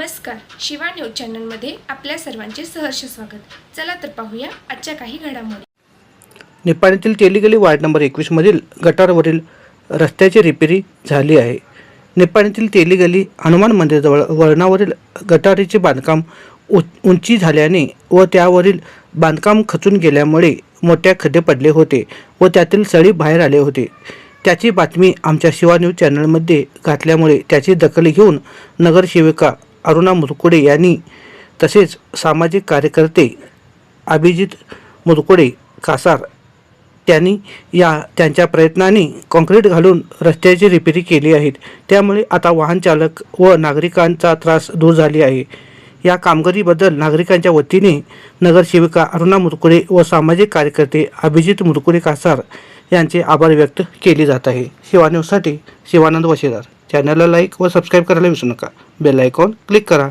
Shiva news चॅनलमध्ये आपल्या सर्वांचे सहर्ष स्वागत. चला तर पाहूया आजच्या काही घडामोडी. निपाणीतील तेलीगली वार्ड नंबर एकवीसमधील गटारवरील रस्त्याची रिपेरी झाली आहे. निपाणीतील तेलीगली हनुमान मंदिराजवळ वळणावरील गटारीचे बांधकाम उ उंची झाल्याने व त्यावरील बांधकाम खचून गेल्यामुळे मोठ्या खड्डे पडले होते व त्यातील सळी बाहेर आले होते. त्याची बातमी आमच्या शिवा न्यूज चॅनलमध्ये घातल्यामुळे त्याची दखल घेऊन नगरसेविका अरुणा मुरकुडे यांनी तसेच सामाजिक कार्यकर्ते अभिजित मुरकुडे कासार त्यांनी या त्यांच्या प्रयत्नांनी कॉन्क्रीट घालून रस्त्याची रिपेरी केली आहेत. त्यामुळे आता वाहन चालक व नागरिकांचा त्रास दूर झाली आहे. या कामगिरीबद्दल नागरिकांच्या वतीने नगरसेविका अरुणा मुरकुडे व सामाजिक कार्यकर्ते अभिजित मुरकुडे कासार यांचे आभार व्यक्त केले जात आहे. शिवान्यूजसाठी शिवानंद वशेदार चॅनलला लाईक व सबस्क्राईब करायला विसरू नका. बेल आयकॉन क्लिक करा.